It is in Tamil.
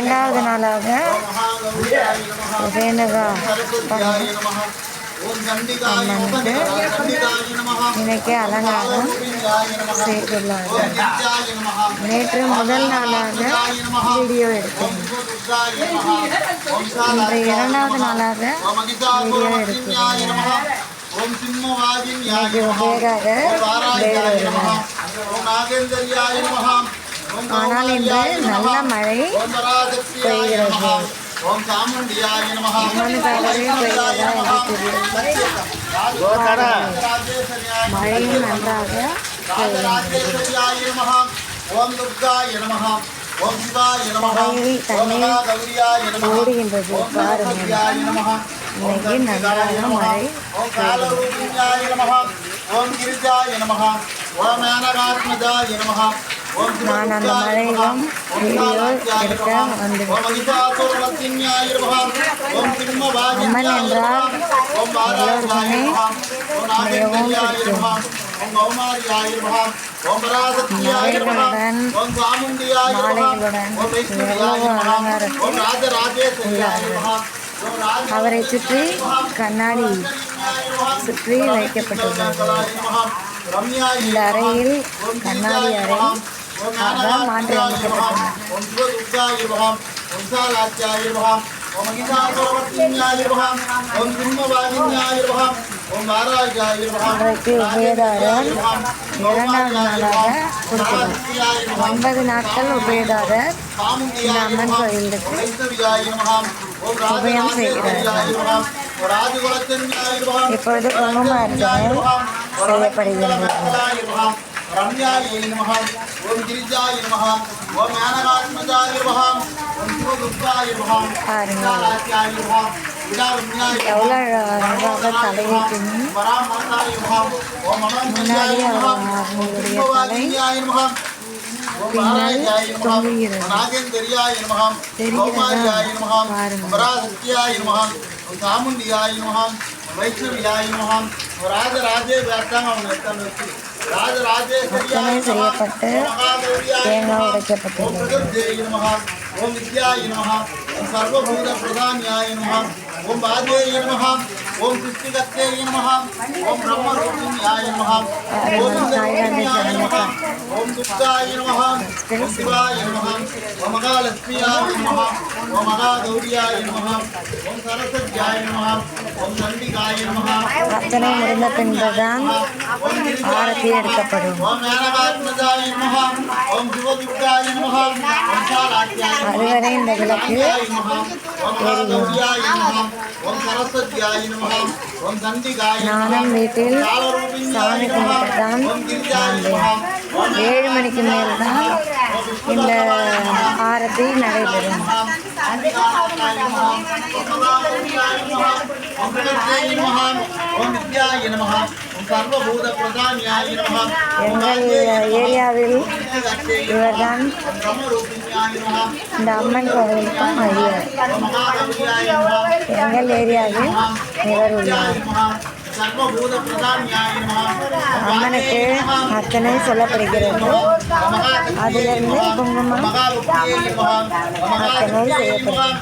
இரண்டாவது நாளாக ரேணுகா அம்மனுக்கு இன்னைக்கு அலங்காரம் செய்துள்ளார்கள் நேற்று முதல் நாளாக வீடியோ எடுத்தேன். இன்று இரண்டாவது நாளாக வீடியோ எடுக்கிறேன் இன்னைக்கு உபயோகாக வேறு வருகிறார் ஆனால் இன்று நல்ல மழை பெய்கிறது. மழையும் நன்றாக ஓடுகின்றது பாருங்கள். இன்னைக்கு நன்றாக மழை ஓம் கிரிஜாய ஓம் மேனகாத்மஜாய நான் அந்த மழையிலும் வீடியோ எடுக்க வந்துவிட்டேன் அம்மன் என்றால் எல்லோருக்குமே மிகவும் பிடிக்கும். மலைகளுடன் மாலைகளுடன் எவ்வளவு அலங்காரத்தில் அவரை சுற்றி கண்ணாடி சுற்றி வைக்கப்பட்டுள்ளது இந்த அறையில் கண்ணாடி அறை ஓம் சிவதுர்காய ஓம் ஓம் நாளாக கொடுக்கிறார் ஒன்பது நாட்கள் உபயதாரர் இந்த அம்மன் கோயிலுக்கு உபயம் செய்கிறார் இப்பொழுது குங்கும அர்ச்சனை செய்யப்படுகிறது ரம்யாய நமஹ ஓம் கிரிஜாய நமஹ ஓம் ஞானகாத்மஜாய நமஹ ஓம் சிவதுர்காய நமஹ பாருங்கள் சாலாட்சியாய நமஹ விடாரம்யாய எவ்வளோ அழகாக தலையை பின்னி பராமர்த்தாய நமஹ ஓம் முன்னாடி அமரஞ்சயாய நமஹ அவர்களுடைய தலை சிம்மவாஜின்யாய நமஹ பின்னல் தொங்குகிறது நாகேந்திரியாய நமஹ தெரிகிறதா? கௌமாரியாய நமஹ பாருங்கள். பராசக்தியாய நமஹ சாமுண்டியாய நமஹ வைஷ்ணவியாய நமஹ ராஜராஜே வேட்டாங்க அவங்க எத்தனை வச்சு ராஜராஜேஸ்வரியாய அர்ச்சனை செய்யப்பட்டு தேங்காய் உடைக்கப்பட்டுள்ளது பிரகத்யேய நமஹ ஓம் வித்யாய நமஹ ஓம் சர்வபூத பிரதான்யாய நமஹ ஓம் பாதேய நமஹ ஓம் சிருஷ்டிகத்தேய நமஹ ஓம் பிரம்மரூபிண்யாய நமஹ ஓம் சர்வஜ்ஞாய நமஹ ஓம் துர்காய நமஹ ஓம் சிவாய நமஹ ஓம் மகாலட்சுமியாய நமஹ ஓம் மகாகௌரியாய நமஹ ஓம் சரஸ்வத்யாய நமஹ ஓம் நந்திகாய நமஹ அர்ச்சனை முடிந்த பின்புதான் ஆரத்தி எடுக்கப்படும் ஓம் ஞானகாத்மஜாய நமஹ ஓம் சிவதுர்காய நமஹ அதுவரை இந்த விளக்கு ஓம் ஓம் சரஸ்வத்யாய நமஹ ஓம் சண்டிகாய நானும் வீட்டில் சாமி கும்பிட்டு தான் வந்தேன் ஏழு மணிக்கு மேல் தான் இந்த ஆரத்தி நடைபெறும். எங்கள் ஏரியாவில் இவர்தான் இந்த அம்மன் கோவிலுக்கும் ஐயர் ஓம் மகாகவியாய நமஹ எங்கள் ஏரியாவில் இவர் உள்ளார் சர்வபூத பிரதான்யாய நமஹ அம்மனுக்கு அர்ச்சனை சொல்லப்படுகிறது அதிலிருந்து குங்குமம் மகாபக்தியே நமஹ அர்ச்சனை செய்யப்படுகிறது